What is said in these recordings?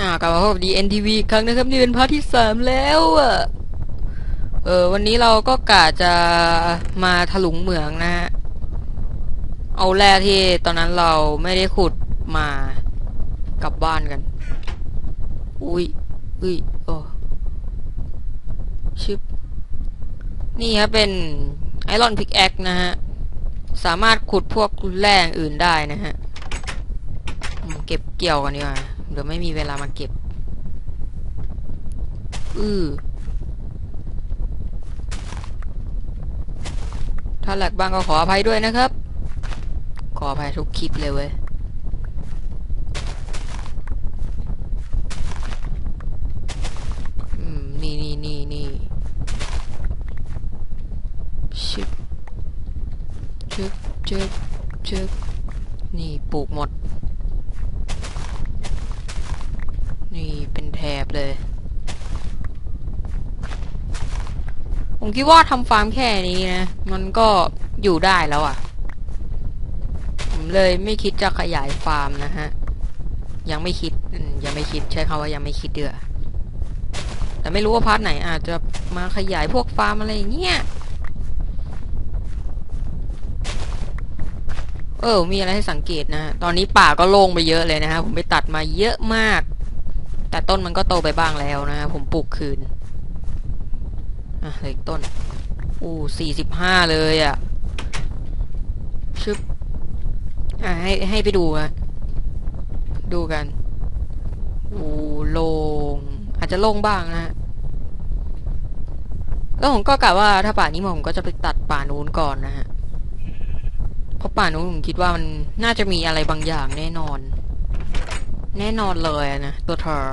อ่ากลับมาพบดี NTV อีกครั้งนะครับนี่เป็นพาร์ทที่สามแล้วอะเออวันนี้เราก็กะจะมาถลุงเหมืองนะฮะเอาแร่ที่ตอนนั้นเราไม่ได้ขุดมากลับบ้านกัน อุ้ยอุ้ยโอ้ชิปนี่ครับเป็นไอรอนพิกแอคนะฮะ สามารถขุดพวกแร่อื่นได้นะฮะเก็บเกี่ยวกันดีกว่า เดี๋ยวไม่มีเวลามาเก็บ อือถ้าหลักบ้างก็ขออภัยด้วยนะครับ ขออภัยทุกคลิปเลยเว้ยอืมนี่นี่นี่นี่ชึบชึบชึบชึบนี่ปลูกหมด นี่เป็นแถบเลย ผมคิดว่าทำฟาร์มแค่นี้นะ มันก็อยู่ได้แล้วอะ่ะ ผมเลยไม่คิดจะขยายฟาร์มนะฮะ ยังไม่คิดยังไม่คิดใช้คำว่ายังไม่คิดเดือแต่ไม่รู้ว่าพาร์ทไหนอาจจะมาขยายพวกฟาร์มอะไรอย่างเงี้ย เออ มีอะไรให้สังเกตนะ ตอนนี้ป่าก็โล่งไปเยอะเลยนะฮะ ผมไปตัดมาเยอะมาก แต่ต้นมันก็โตไปบ้างแล้วนะฮะ ผมปลูกคืน อะเหลยต้น อู้สี่สิบห้าเลยอะ ชึบ อะให้ให้ไปดูอะดูกัน อู้โลง อาจจะโล่งบ้างนะฮะแล้วผมก็กะว่าถ้าป่านี้ผมก็จะไปตัดป่านู้นก่อนนะฮะ เพราะป่านู้นผมคิดว่ามันน่าจะมีอะไรบางอย่างแน่นอน แน่นอนเลยนะ ตัวเธอ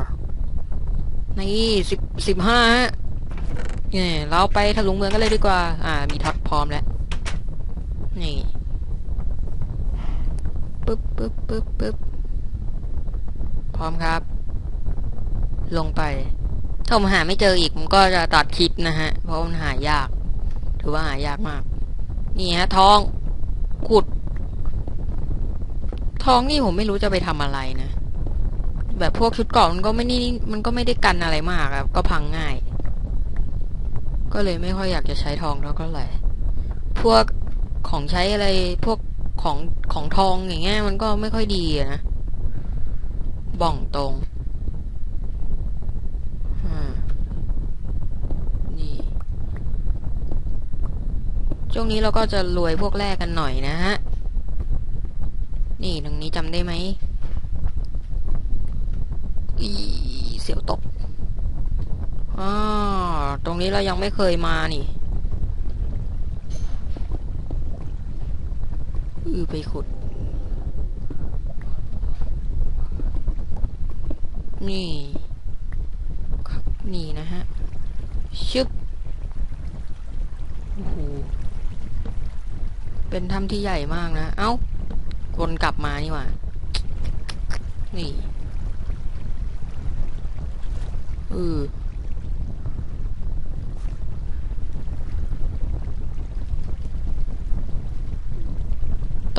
นี่สิบสิบห้าฮะ เนี่ยเราไปถลุงเมืองกันเลยดีกว่า อ่า มีท็อตพร้อมแล้ว นี่ ปึ๊บปึ๊บปึ๊บปึ๊บพร้อมครับ ลงไป ถ้าผมหาไม่เจออีกผมก็จะตัดคลิปนะฮะ เพราะมันหายาก ถือว่าหายากมาก นี่ฮะทอง ขุดทองนี่ผมไม่รู้จะไปทำอะไรนะ แบบพวกชุดเกราะมันก็ไม่นี่มันก็ไม่ได้กันอะไรมากครับ ก็พังง่าย ก็เลยไม่ค่อยอยากจะใช้ทองเท่าไหร่ พวกของใช้อะไรพวกของของทองอย่างเงี้ยมันก็ไม่ค่อยดีนะบ่องตรงนี่ช่วงนี้เราก็จะรวยพวกแรกกันหน่อยนะฮะ นี่ตรงนี้จำได้ไหมอีเสียวตก อ่าตรงนี้เรายังไม่เคยมานี่อือไปขุด นี่ครับนี่นะฮะ ชึบโอ้โหเป็นถ้ำที่ใหญ่มากนะ เอ้าวนกลับมานี่ว่า นี่เออ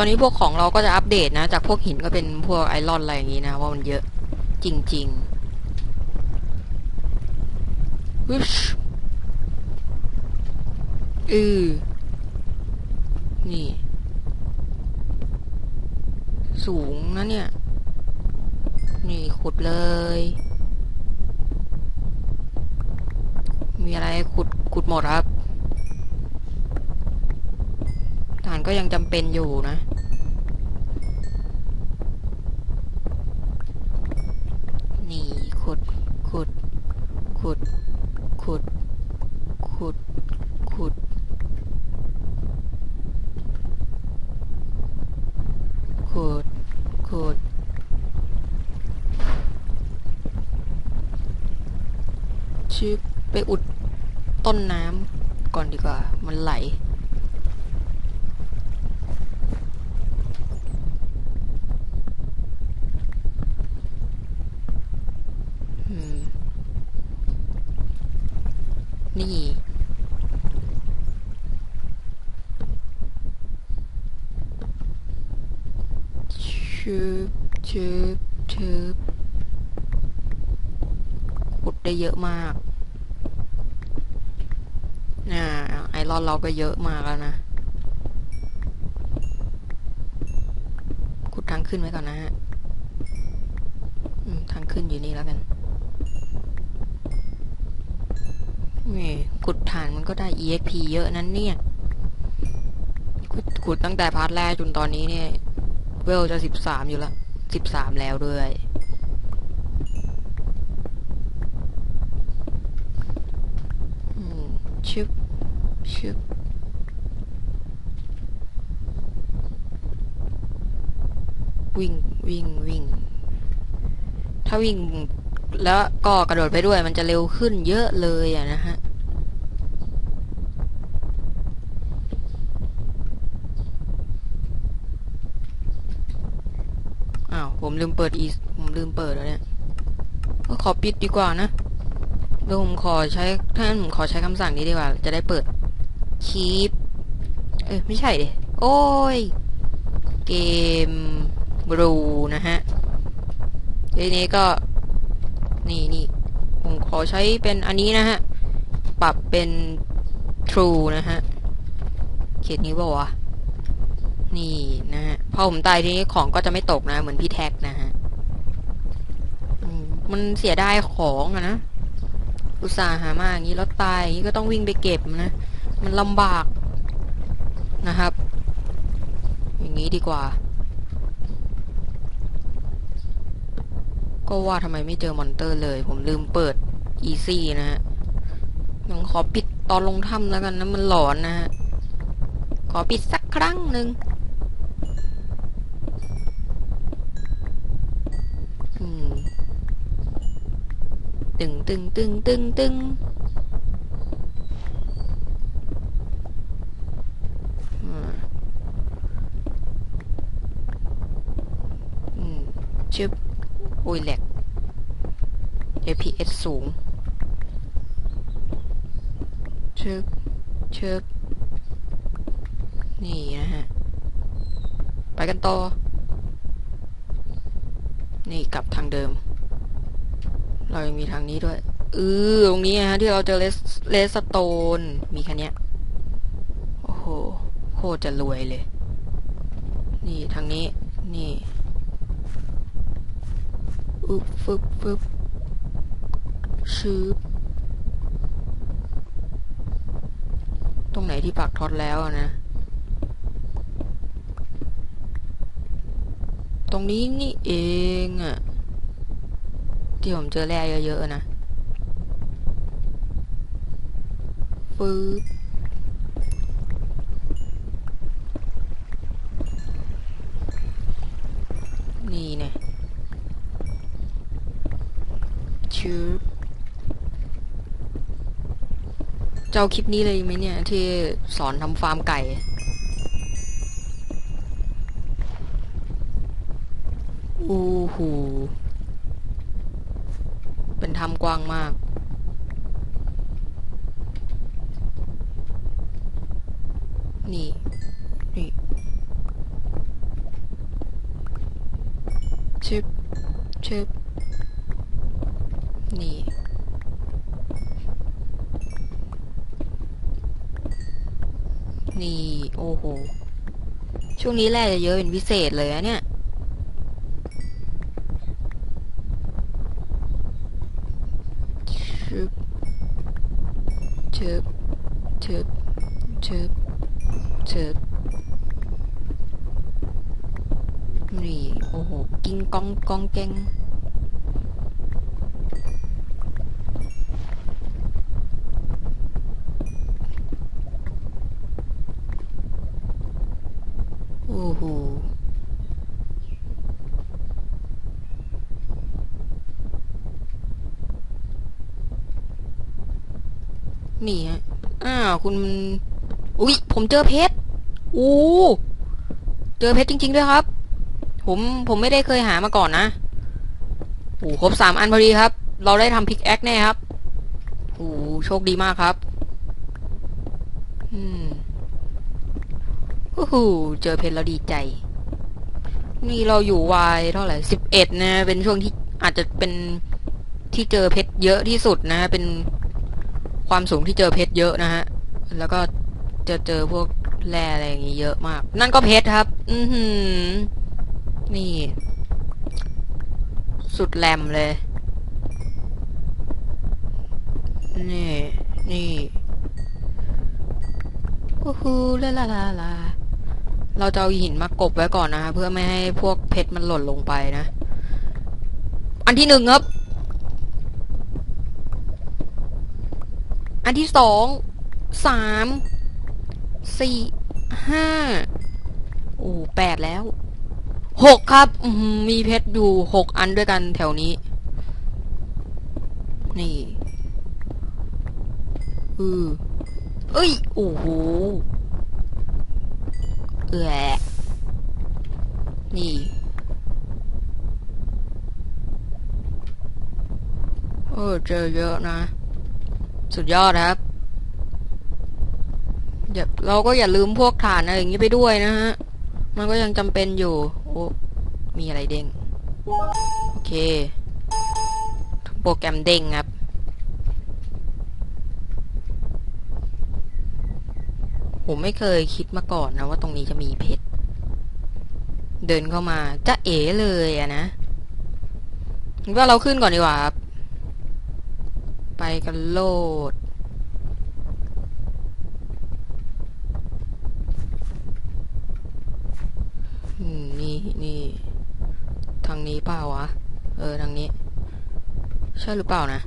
ตอนนี้พวกของเราก็จะอัปเดตนะ จากพวกหินก็เป็นพวกไอรอนอะไรอย่างงี้นะว่ามันเยอะจริงๆวิชอือนี่ สูงนะเนี่ย นี่ขุดเลย มีอะไรขุดขุดหมดครับ ฐานก็ยังจำเป็นอยู่นะ ชึบชึบชึบขุดได้เยอะมากน่าไอรอนเราก็เยอะมากแล้วนะ ขุดทางขึ้นไว้ก่อนนะฮะทางขึ้นอยู่นี่แล้วกัน นี่ขุดฐานมันก็ได้ EXP เยอะนั้นเนี่ยขขุดตั้งแต่พาร์ทแรกจนตอนนี้เนี่ย เวลจะสิบสามอยู่ละสิบสามแล้วด้วย ชึบ ชึบ วิ่ง วิ่ง วิ่ง ถ้าวิ่งแล้วก็กระโดดไปด้วยมันจะเร็วขึ้นเยอะเลยอะนะฮะ อ้าว ผมลืมเปิดอีผมลืมเปิดแล้วเนี่ยก็ขอปิดดีกว่านะเดี๋ยวผมขอใช้ถ้านผมขอใช้คำสั่งนี้ดีกว่า จะได้เปิด keep เอ้ยไม่ใช่ดิโอ้ย เกมบรูนะฮะทีนี้ก็ นี่นี่ผมขอใช้เป็นอันนี้นะฮะ ปรับเป็น true นะฮะ เขียนนี้บอกว่าวะ นี่นะฮะ อผมตายทีนี้ของก็จะไม่ตกนะ เหมือนพี่แท็กนะฮะมันเสียดายของอะนะ อุตส่าห์หามาอย่างนี้แล้วตายอย่างนี้ก็ต้องวิ่งไปเก็บนะ มันลำบากนะครับ อย่างนี้ดีกว่า ก็ว่าทำไมไม่เจอมอนเตอร์เลย ผมลืมเปิด easy นะฮะยังขอปิดตอนลงถ้ำแล้วกันนะ มันหลอนนะฮะ ขอปิดสักครั้งหนึ่งอืม ตึงตึงตึงตึงตึงอืมอืมชึบโอ้ยแหลก FPS สูงชึบชึบนี่นะฮะ ไปกันต่อ นี่กลับทางเดิม เรายังมีทางนี้ด้วยเออตรงนี้ฮะที่เราเจอเลสเลสโตน มีแค่เนี้ยโอ้โหโคตรจะรวยเลย นี่ทางนี้ นี่อึบฟึบฟึบชืบตรงไหนที่ปักท็อตแล้วนะ ตรงนี้นี่เองอะ ที่ผมเจอแร่เยอะๆนะฟืบนี่เนี่ยชืบเจ้าคลิปนี้เลยไหมเนี่ย ที่สอนทำฟาร์มไก่อู้หู ถ้ำกว้างมากนี่นี่ชึบชึบนี่ นี่ โอ้โห ช่วงนี้แร่จะเยอะเป็นพิเศษเลยอะเนี่ย ชึบ ชึบชึบชึบชึบนี่ โอ้โห กิ้งกองกองแกงโอ้โห นี่ฮะ อ้าวคุณ อุ๊ย ผมเจอเพชรอู้เจอเพชรจริง ๆ ด้วยครับ ผมผมไม่ได้เคยหามาก่อนนะโอ้ครบสามอันพอดีครับ เราได้ทำพิกแอคแน่ครับโอ้โชคดีมากครับ อืมโอ้โหเจอเพชรแล้วดีใจ นี่เราอยู่วายเท่าไหร่สิบเอ็ดนะ เป็นช่วงที่อาจจะเป็นที่เจอเพชรเยอะที่สุดนะฮะเป็นความสูงที่เจอเพชรเยอะนะฮะ แล้วก็จะเจอพวกแร่อะไรอย่างงี้เยอะมาก นั่นก็เพชรครับ อือหือ นี่ สุดแหลมเลย นี่ นี่ฮู้ฮู้ลาลาลาลาเราจะเอาหินมากบไว้ก่อนนะฮะเพื่อไม่ให้พวกเพชรมันหล่นลงไปนะ อันที่หนึ่งครับ อันที่สอง สามสี่ห้าโอ้แปดแล้วหกครับมมีเพชรอยู่หกอันด้วยกันแถวนี้ นี่อือเอ้ย โอ้โหเอือนี่ เออเจอเยอะนะ สุดยอดครับ อย่าเราก็อย่าลืมพวกฐานอะไรอย่างนี้ไปด้วยนะฮะ มันก็ยังจำเป็นอยู่ โอ้ มีอะไรเด้ง โอเค โปรแกรมเด้งครับผมไม่เคยคิดมาก่อนนะว่าตรงนี้จะมีเพชร เดินเข้ามาจะเอ๋เลยอะนะว่าเราขึ้นก่อนดีกว่า ไปกันโลด อืม นี่นี่ ทางนี้เปล่าวะ เออ ทางนี้ ใช่หรือเปล่านะ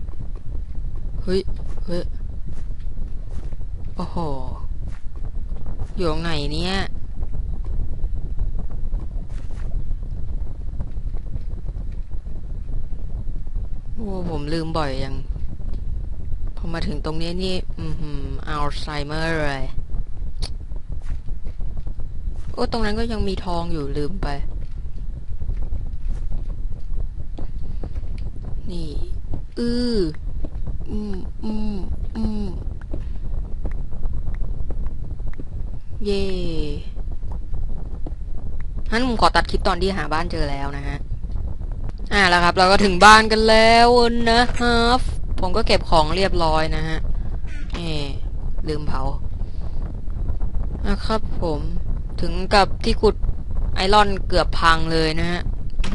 เฮ้ย เฮ้ย โอ้โห อยู่ตรงไหนเนี่ยโอ้ผมลืมบ่อยยังพอมาถึงตรงนี้นี่ อืมหืมอัลไซเมอร์เลย โอ้ ตรงนั้นก็ยังมีทองอยู่ลืมไป นี่ อือ อืมอืมอืมเย่งั้นผมขอตัดคลิปตอนที่หาบ้านเจอแล้วนะฮะ อ่าแล้วครับ เราก็ถึงบ้านกันแล้วนะครับผมก็เก็บของเรียบร้อยนะฮะเอลืมเผา นะครับผม ถึงกับที่ขุดไอรอนเกือบพังเลยนะฮะ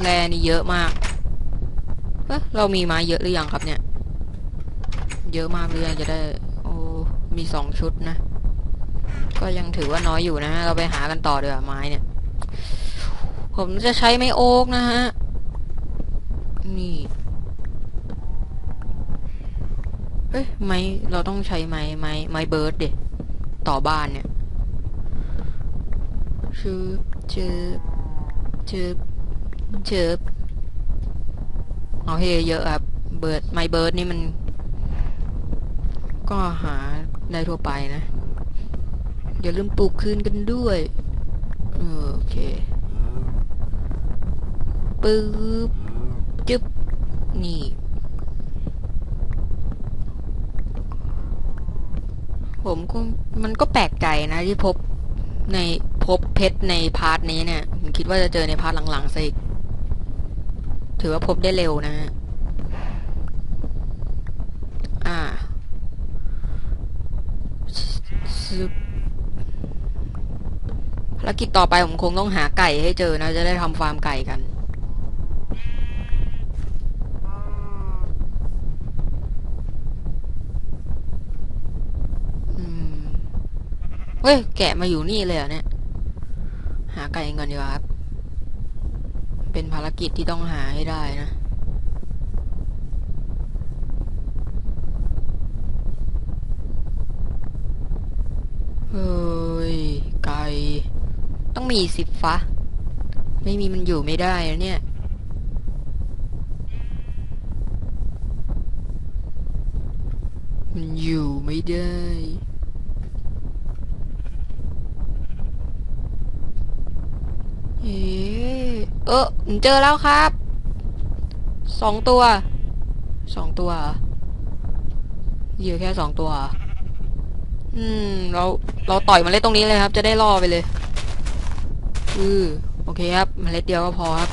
แร่นี่เยอะมาก เอ๊ะเรามีไม้เยอะหรือยังครับเนี่ย เยอะมากหรือยังจะได้ โอ้ มีสองชุดนะ ก็ยังถือว่าน้อยอยู่นะฮะ เราไปหากันต่อเดี๋ยวไม้เนี่ย ผมจะใช้ไม้โอ๊กนะฮะ นี่เอ้ยไม้เราต้องใช้ไม้ไม้ไม้เบิร์ดเด็ต่อบ้านเนี่ยชืบชืบชืบชืบ เอาให้เยอะครับ เบิร์ดไมเบิร์ดนี่มัน ก็หาได้ทั่วไปนะ อย่าลืมปลูกคืนกันด้วยโอเคปึ๊บจึ๊บ นี่ผมก็มันก็แปลกใจนะที่พบในพบเพชรในพาร์ทนี้เนี่ย ผมคิดว่าจะเจอในพาร์ทหลังๆซะอีก ถือว่าพบได้เร็วนะฮะอ่าภารกิจต่อไปผมคงต้องหาไก่ให้เจอนะจะได้ทำฟาร์มไก่กันเฮ้ย แกะมาอยู่นี่เลยเหรอเนี่ย หาไก่ก่อนดีกว่าครับ เป็นภารกิจที่ต้องหาให้ได้นะเฮ้ย ไก่ต้องมีสิบฟ้าไม่มีมันอยู่ไม่ได้นะเนี่ย มันอยู่ไม่ได้ เอ๊ะ เออผมเจอแล้วครับสองตัวสองตัวเหรอยู่แค่สองตัว อืม เรา เราต่อยเล็ดตรงนี้เลยครับ จะได้ล่อไปเลย อือโอเคครับเล็ดเดียวก็พอครับ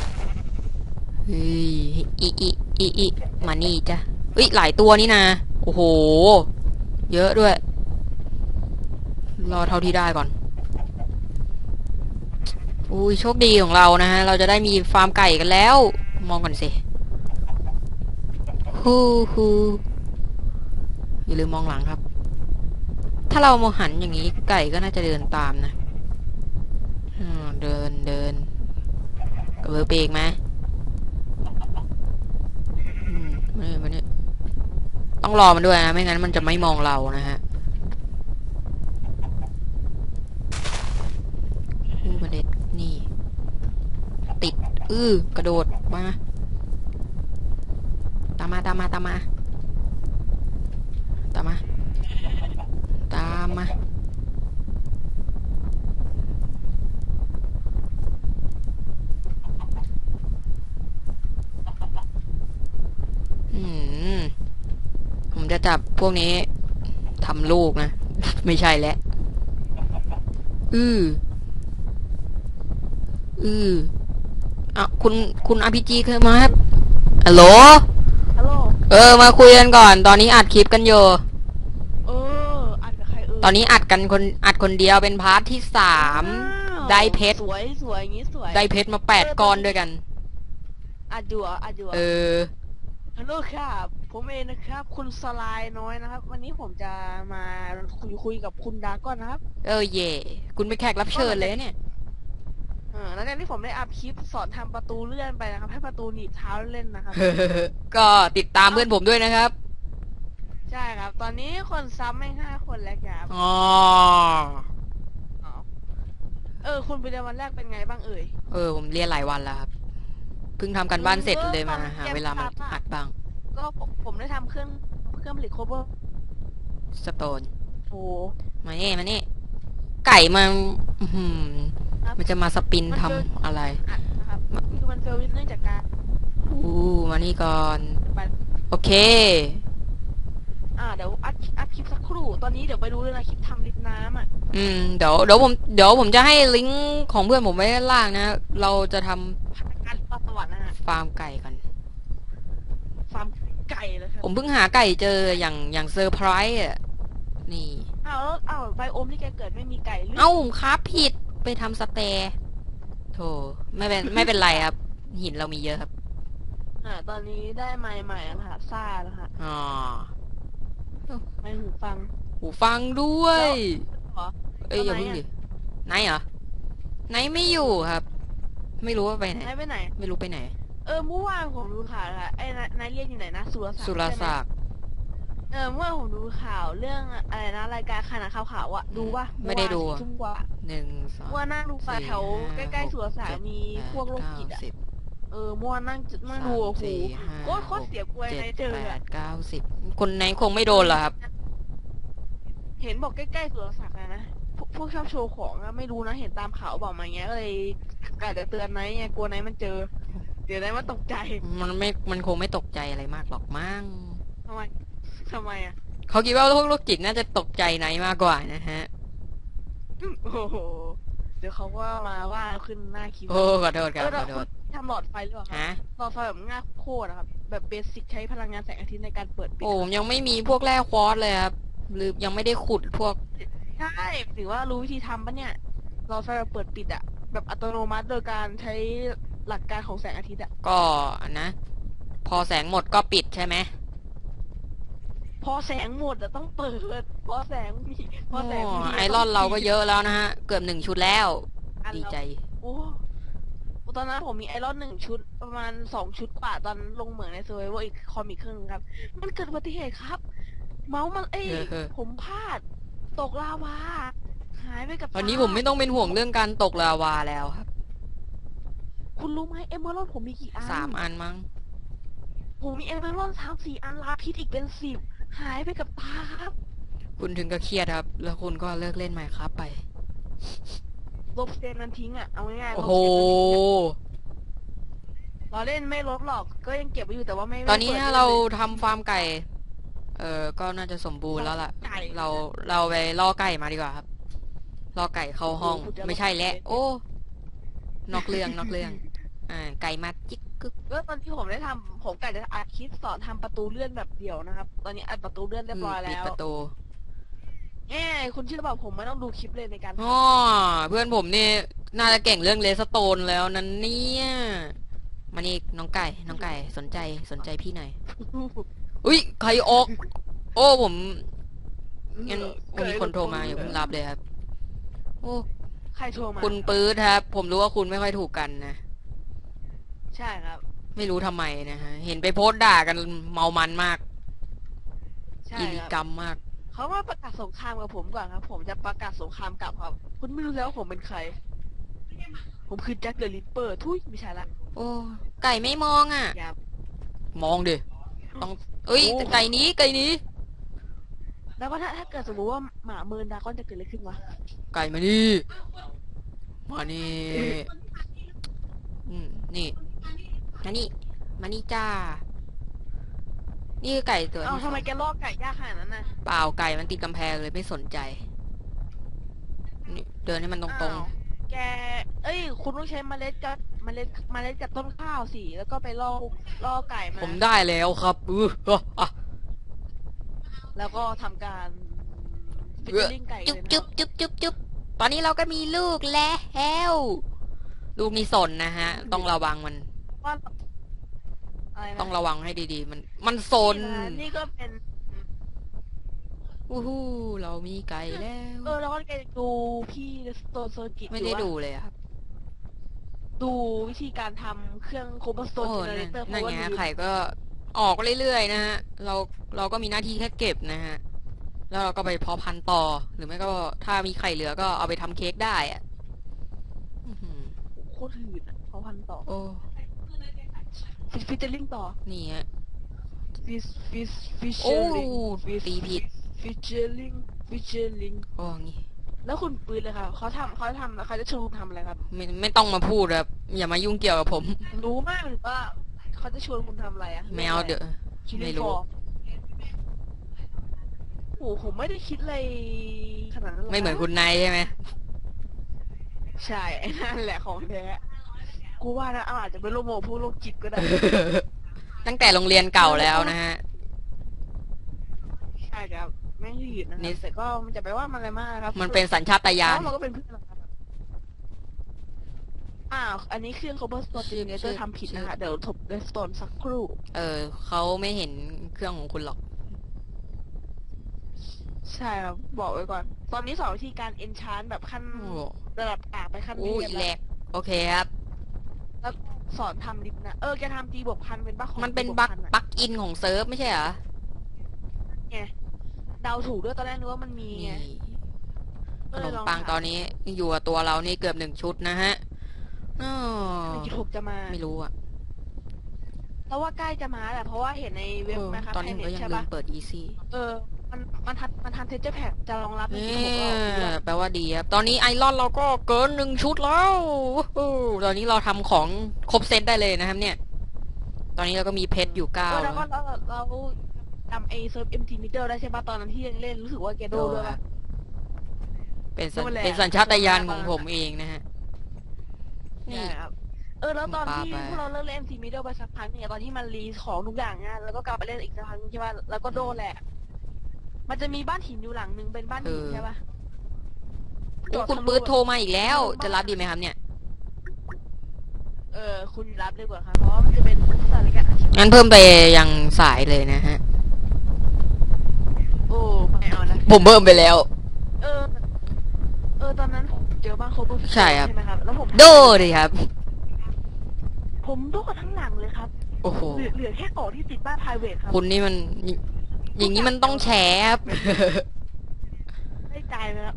เฮ้ยอีอีอีอีมานี่จ้ะเอ้ยหลายตัวนี่นะโอ้โห เยอะด้วย รอเท่าที่ได้ก่อน อุ้ยโชคดีของเรานะฮะ เราจะได้มีฟาร์มไก่กันแล้ว มองก่อนสิฮู้ฮู้อย่าลืมมองหลังครับ ถ้าเรามองหันอย่างนี้ไก่ก็น่าจะเดินตามนะเดินเดินกระเบือเบรกไหมอืมมานี่มานี่ต้องรอมันด้วยนะ ไม่งั้นมันจะไม่มองเรานะฮะอู้มันเด็ดนี่ ติด อื้อกระโดดมาตามมาตามมาตามมาตามมาตามมาอืมผมจะจับพวกนี้ทำลูกนะ ไม่ใช่แล้วอืออือ อะคุณคุณอาพีจีเคยมาครับฮัลโหลฮัลโหล เออ มาคุยกันก่อน ตอนนี้อัดคลิปกันอยู่เออ อัดกับใครเออตอนนี้อัดกันคนอัดคนเดียวเป็นพาร์ทที่สามอ้าวได้เพชร สวยสวยอย่างงี้สวยได้เพชรมาแปดก้อนด้วยกัน อัดอยู่เหรออัดอยู่เหรเอออ ฮัลโหลครับ ผมเองนะครับ คุณสลายน้อยนะครับ วันนี้ผมจะมาคุยคุยกับคุณดาก้อนนะครับ เออเย่คุณเป็นแขกรับเชิญเลยนะเนี่ย เออแล้วจากที่ผมได้อัพคลิปสอนทำประตูเลื่อนไปนะครับ ให้ประตูหนีบเท้าเล่นนะครับ ก็ติดตามเพื่อนผมด้วยนะครับ ใช่ครับ ตอนนี้คนซับไม่ห้าคนแล้วครับอ๋ออ๋อ เออคุณไปเรียนวันแรกเป็นไงบ้างเอ่ย เออ ผมเรียนหลายวันแล้วครับ เพิ่งทำกันบ้านเสร็จเลยมาหาเวลามาอัดบ้าง ก็ผมผมได้ทำเครื่องเครื่องผลิตโคเวอร์สโตนโอ้มานี่มานี่ ไก่มันอื้อหือครับมันจะมาสปินทำอะไรอัดนะครับคือมันเฟลเนื่องจากการอู้มานี่ก่อนไปโอเค อ่าเดี๋ยวอัดอัดคลิปสักครู่ ตอนนี้เดี๋ยวไปดูเลยนะคลิปทำลิฟต์น้ำอะอืมเดี๋ยวเดี๋ยวผมเดี๋ยวผมจะให้ลิงก์ของเพื่อนผมไว้ด้านล่างนะ เราจะทำพัฒนาการปลาสวรรค์นะฮะฟาร์มไก่กัน ฟาร์มไก่เลยครับผมเพิ่งหาไก่เจออย่างอย่างเซอร์ไพรส์อะ นี่ อ้าวแล้วอ้าวไบโอมที่แกเกิดไม่มีไก่หรือเอ้าผมค้าผิดไปทำสเตย์โถไม่เป็นไม่เป็นไรครับ หินเรามีเยอะครับอ่าตอนนี้ได้ไม้ใหม่แล้วค่ะซ่าแล้วค่ะอ๋อไม้หูฟัง หูฟังด้วยเหรอเอ้ยอย่าแล้วเพิ่งไหนดิอะไหนเหรอไหนไม่อยู่ครับ ไม่รู้ว่าไปไหนนายไปไหน ไม่รู้ไปไหน เออเมื่อวานผมดูข่าวค่ะไอ้นายนายเรียนอยู่ไหนนะสุรศักดิ์สุรใช่ไหมศักดิ์ เออเมื่อวานผมดูข่าวเรื่องอะไรนะรายการขนาดข่าวขาวๆอะดูปะไม่ได้ดูเมื่อวานสี่ทุ่มกว่าหนึ่งสองว่านั่งดูปลาแถวสี่ใกล้ห้าๆสุรศักเจ็ดิ์ดมีแปดพวกโรคเก้าจิตอะสิบเออเมื่อวานนั่งจิตนั่งดูโอ้โหสามสี่ห้าโคตรโคตรเสียกลวยเจ็ในดเจอแปอะดเก้าสิบคนไหนคงไม่โดนหรอกครับ เห็นบอกใกล้ๆสุรศักดิ์อะนะพวกพวกชอบโชว์ของอะไม่รู้นะเห็นตามข่าวบอกมาอย่างเงี้ยก็เลยกะจะเตือนไนท์ไงกลัวไนท์มันเจอ เดี๋ยวไนท์มันตกใจมันไม่ มันคงไม่ตกใจอะไรมากหรอกมั้งทำไม ทำไมอะเขาคิดว่าพวกโรคจิตน่าจะตกใจไหนมากกว่านะฮะ โอ้โหเดี๋ยวเขาก็มาว่าขึ้นหน้าคลิปโอ้ขอโทษคเอรับอขอโทษทำหลอดไฟหรือเปล่าครับฮะ หลอดไฟแบบง่ายโคตรนะครับ แบบเบสิกใช้พลังงานแสงอาทิตย์ในการเปิดปิดโอ้ผมยังไม่มีพวกแร่ควอตซ์เลยครับหรือยังไม่ได้ขุดพวก ใช่ถือว่ารู้วิธีทำปะเนี่ยหลอดไฟแบบเปิดปิดอะแบบอัตโนมัติโดยการใช้หลักการของแสงอาทิตย์อะก็นะ พอแสงหมดก็ปิดใช่ไหม พอแสงหมดอะต้องเปิด พอแสงมีพอแสงโอ้มีไอรอนเราก็เยอะแล้วนะฮะ เกือบหนึ่งชุดแล้ว อันดีเราใจ โอ้ตอนนั้นผมมีไอรอนหนึ่งชุดประมาณสองชุดกว่าตอนลงเหมืองในเซอร์ไวอีกคอมอีกครึ่งครับ มันเกิดอุบัติเหตุครับ เมาส์มันเอ้ยเออผมพลาด ตกลาวาหายไปกับตอนนี้ตาผมไม่ต้องเป็นห่วงเรื่องการตกลาวาแล้วครับ คุณรู้ไหมเอเมอรัลผมมีกี่อันสามอันมั้งผมมีเอเมอรัลสามสี่อันลาพิษอีกเป็นสิบ หายไปกับตาครับ คุณถึงก็เครียดครับ แล้วคุณก็เลิกเล่นใหม่ครับไป ลบเซนนั้นทิ้งอะ เอาง่ายๆลโอ้บโหเซนนั้นทิ้งอะเราเล่นไม่ลบหรอก ก็ยังเก็บไว้อยู่แต่ว่าไม่ตอนนี้ไม่ถ้าปิดเราลยทำฟาร์มไก่ เออก็น่าจะสมบูรณ์แล้วล่ะ ไก่เราเราไปล่อไก่มาดีกว่าครับล่อไก่เข้าห้องโอ้โหคุณจะไม่ใช่แล้วล่อไก่โอ้ นอกเรื่องนอกเรื่อง อ่า ไก่มาจิก กึกแล้วตอนที่ผมได้ทำผมกะจะอัดคลิปสอนทำประตูเลื่อนแบบเดี่ยวนะครับ ตอนนี้อัดประตูเลื่อนเรียบร้อยปิดแล้วประตูเอ้คุณเชื่อเปล่าผมไม่ต้องดูคลิปเลยในการทอ๋อเพื่อนผมนี่น่าจะเก่งเรื่องเลสโตนแล้วนั้นเนี่ยมานี่น้องไก่ น้องไก่สนใจสนใจพี่หน่อยำอุ้ยใครออก โอ้ผมงั้นมีคนโทรมาอย่าเพิ่งรับเลยครับ โอ้ ใครโทรมาคุณปื๊ดครับ ผมรู้ว่าคุณไม่ค่อยถูกกันนะ ใช่ครับ ไม่รู้ทำไมนะฮะ เห็นไปโพสต์ด่ากันเมามันมากใช่อิริครับกรรมมาก เขามาประกาศสงครามกับผมก่อนครับ ผมจะประกาศสงครามกลับครับ คุณไม่รู้แล้วว่าผมเป็นใคร ผมคือแจ็คเดอะริปเปอร์ทุยไม่ใช่ละโอ้ ไก่ไม่มองอะ อย่า มองดิต้อง เอ้ย โอ้ ไก่หนี้ไก่หนี้ แล้วก็ถ้าถ้าเกิดสมมติว่าหมาเมินดราก้อนจะเกิดอะไรขึ้นวะไก่มานี่ มานี่อืมนี่ มานี่ มานี่จ้า นี่คือไก่ตัวเอ้าที่ทำไมแกลอกไก่ยากขนาดนั้นน่ะเปล่าไก่มันติดกำแพงเลยไม่สนใจนี่เดินให้มันตรง อ้าวแก เอ้ย คุณต้องใช้เมล็ดกับเมล็ดเมล็ดกับต้นข้าวสิแล้วก็ไปล่อล่อไก่ๆ มาผมได้แล้วครับอืออะอะ แล้วก็ทำการฟิชเอ้อลิงไก่จุ๊บเลยนะจุ๊บจุ๊บจุ๊บจุ๊บตอนนี้เราก็มีลูกแล้ว ลูกนี่สนนะฮะ ต้องระวังมัน ว่าอะไรนะต้องระวังให้ดีๆ มัน มันสนนี่นะนี่ก็เป็นอู้หูเรามีไก่แล้ว เออแล้วก็แกดูพี่สโตนเซอร์กิตไม่ได้ดูเลยอะครับดูวิธีการทำเครื่องโคบสโตนโอ้เจเนเรนั่นเตอร์เพนั่นราะว่าไงลืมไข่ก็ออกเรื่อยๆนะฮะ เราเราก็มีหน้าที่แค่เก็บนะฮะ แล้วเราก็ไปเพาะพันธุ์ต่อ หรือไม่ก็ถ้ามีไข่เหลือก็เอาไปทำเค้กได้อะอื้อหือโคตรหืดอะเขาพันต่อ โอ้ ฟิชฟิชเจอริงต่อนี่ฮะ ฟิชฟิชฟิชเจโอ้อริงฟิชตีผิด ฟิชเจอริงฟิชเจอริงโอ้งี้แล้วคุณปืนเลยค่ะเขาทำเขาทำเขาจะชวนคุณทำอะไรครับ ไม่ไม่ต้องมาพูดครับ อย่ามายุ่งเกี่ยวกับผม รู้มากหรือว่าเขาจะชวนคุณทำอะไรอะไม่เอาเดี๋ยวคิดไม่เรื่องรู้ฟอร์โอ้โหผมไม่ได้คิดเลยขนาดนั้นรกไม่เหมือนคุณนายใช่ไหมใช่ไอ้นั่นแหละของแท้ กูว่านะอาจจะเป็นโรคโมผู้โรคจิตก็ได้ ตั้งแต่โรงเรียนเก่าแล้วนะฮะ ใช่ครับแม่งหืดนะคนี่ รับแต่ก็มันจะไปว่ามันอะไรมากนะครับมันเป็นสัญชาตญาณ เพราะเราก็เป็นเพื่อนกันครับอ้าวอันนี้เครื่อง cobblestone ชื่อ generator ชื่อทำผิดชื่อนะคะ เดี๋ยวทบ redstone สักครู่ เออเขาไม่เห็นเครื่องของคุณหรอก ใช่ครับ บอกไว้ก่อน ตอนนี้สอนวิธีการ enchant แบบขั้นโอ้ระดับกากไปขั้นโอ้เรียยบแหลแล้วกโอเคครับ แล้วสอนทำดิฟนะ เออแกทำตีบวกพันเป็นบ้าของมันเป็นตีวบั๊กพัอะบั๊กอินของเซิร์ฟไม่ใช่เหรอไงเดาถูกด้วยตอนแรกนึกว่ามันมีนี่ไงขนมปังตอนนี้อยู่กับตัวเรานี่เกือบหนึ่งชุดนะฮะอ๋อหนึ่งจุดหกจะมา ไม่รู้อะแล้วว่าใกล้จะมาแหละเพราะว่าเห็นในเว็บเออนะคะตอนนี้ผมก็เน็ตยังใช่ลืปะมเปิด easy เออ มันมันทันมันทันเทเจอร์แพ็จะรองรับหนึ่งเนี่จุดหกแล้วด้วยยแปลว่าดีครับ ตอนนี้ไอรอนเราก็เกินหนึ่งชุดแล้วอู้ตอนนี้เราทำของครบเซตได้เลยนะครับ เนี่ย ตอนนี้เราก็มีเพชรอยู่เก้าเออแล้วก็เราเราจำไอเซิร์ฟเอ็มทีมิเตอร์ได้ใช่ปะตอนนั้นที่ยังเล่นรู้สึกว่าแกโดนด้วยปะเป็นสัญโดนแหละเป็นสัญชาตญาณของผมเองนะฮะ นี่ใช่ครับเออแล้วตอนที่ปาไปพวกเราเลิกเล่นทีมิเตอร์ไปสักพักเนี่ยตอนที่มันรีของทุกอย่างเนี่ยแล้วก็กลับไปเล่นอีกสักพักนึงใช่ปะแล้วก็โดนแหละ มันจะมีบ้านหินอยู่หลังนึงเป็นบ้านหินใช่ปะโอ้คุณปื๊ดโทรมาอีกแล้ว จะรับดีไหมครับเนี่ย เออ คุณรับดีกว่าครับเพราะว่ามันจะเป็นสถานการณ์อาชีพงั้นเพิ่มไปยังสายเลยนะฮะ โอ้ไม่เอานะผมเพิ่มไปแล้ว เออ เออตอนนั้นผมเจอบ้านโคบูใช่ครับ ใช่ไหมครับ แล้วผมโดดิครับ ผมโดนทั้งหลังเลยครับ โอ้โห เหลือเหลือแค่เกาะที่ติดบ้าน private ครับ คุณนี่มัน อย่างอย่างนี้มันต้องแชร์ครับ ได้ใจไหมครับ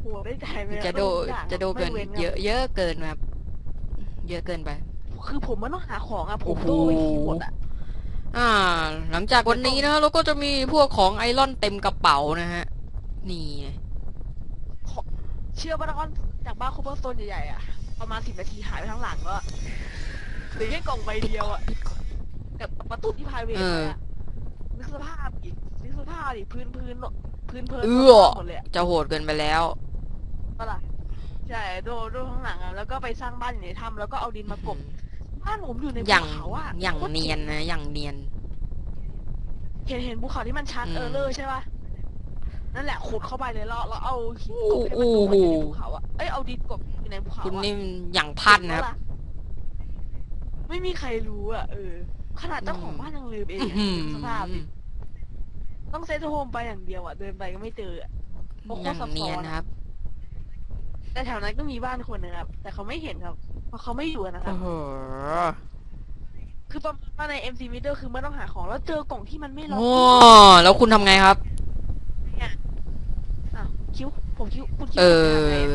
โหได้ใจไหมครับจะโดทุอย่างจะโดเกินไม่ว้ครับเยอะเยอะเกินครับเยอะเกินไป คือผมมันต้องหาของอะผมโอ้โหโดไปทีหมดอะอ่า หลังจากวันนี้นะฮะเราก็จะมีพวกของไอรอนเต็มกระเป๋านะฮะ นี่ไงเชื่อป่ะนะว่าจากบ้านโคเบอร์โซนใหญ่ๆอะประมาณสิบนาทีหายไปทั้งหลังแล้วอะเหลือแค่กล่องใบเดียวอะกับประตูที่ private เอออะนึกสภาพ ดินึกสภาพดิพื้นพื้นพื้นเพลินเอื้อ หมดเลยอะจะโหดเกินไปแล้ว ปะล่ะใช่โดนโดนข้างหลังอะแล้วก็ไปสร้างบ้านอยู่ในถ้ำแล้วก็เอาดินมากบบ้านผมอยู่ในอภูย่างเขาอะอย่างโคตรเนียนนะอย่างเนียน เห็นเห็นภูเขาที่มันชัดอืม เออเลอร์ใช่ป่ะนั่นแหละขุดเข้าไปเลยแล้วเราเอาหินกบให้โอ้มันดูโหมันอยู่ในภูเขาอะเอ้ยเอาดินกบอยู่ในภูเขาคุณอะ นี่มันอย่างพันนะครับ ไม่มีใครรู้อะเออขนาดเจ้าของบ้านยังลืมเองอื้ออะหือสภาพดิ ต้องเซตโฮมไปอย่างเดียวอะ เดินไปก็ไม่เจออะโอ้โหอย่างซับซ้อนเนียนนะครับ แต่แถวนั้นก็มีบ้านคนนะครับ แต่เขาไม่เห็นครับ เพราะเขาไม่อยู่นะครัโอ้บโห คือประมาณว่าใน MC Meter คือไม่ต้องหาของแล้วเจอกล่องที่มันไม่ล็อกโอ้ แล้วคุณทำไงครับ เนี่ยอ้าวคิวผมคิวคุณคิวเอผมจะทำไงอ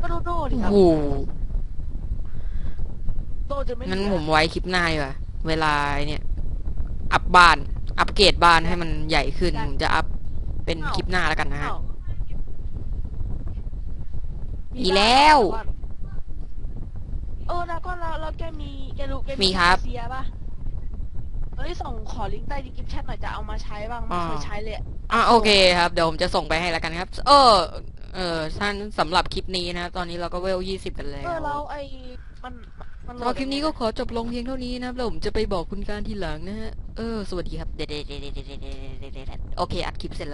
ก็โดโดดิคโอ้รับโหโดจะไม่งั้นเหลือผมไว้คลิปหน้าดีกว่า เวลาเนี่ย อัพบ้าน อัปเกรดบ้านให้มันใหญ่ขึ้นผมจะอัพเป็นคลิปหน้าแล้วกันนะฮะอ้าวมีแล้ว เออแล้วก็เราเราแกมีแกรู้แกมีครับเซียป่ะเอ้ยส่งขอลิงก์ใต้ดีคริปชั่นหน่อยจะเอามาใช้บ้างไม่เคยใช้เลยอะอะโอเคครับเดี๋ยวผมจะส่งไปให้แล้วกันครับ เออ เออท่านสำหรับคลิปนี้นะครับตอนนี้เราก็เวลยี่สิบกันแล้เออวเราไอ้มันมัน สำหรับคลิปนี้ก็ขอจบลงเพียงเท่านี้นะครับแล้วผมจะไปบอกคุณการทีหลังนะฮะ เออ สวัสดีครับ เดเดเดเดเดเดเดโอเค อัดคลิปเสร็จแล้ว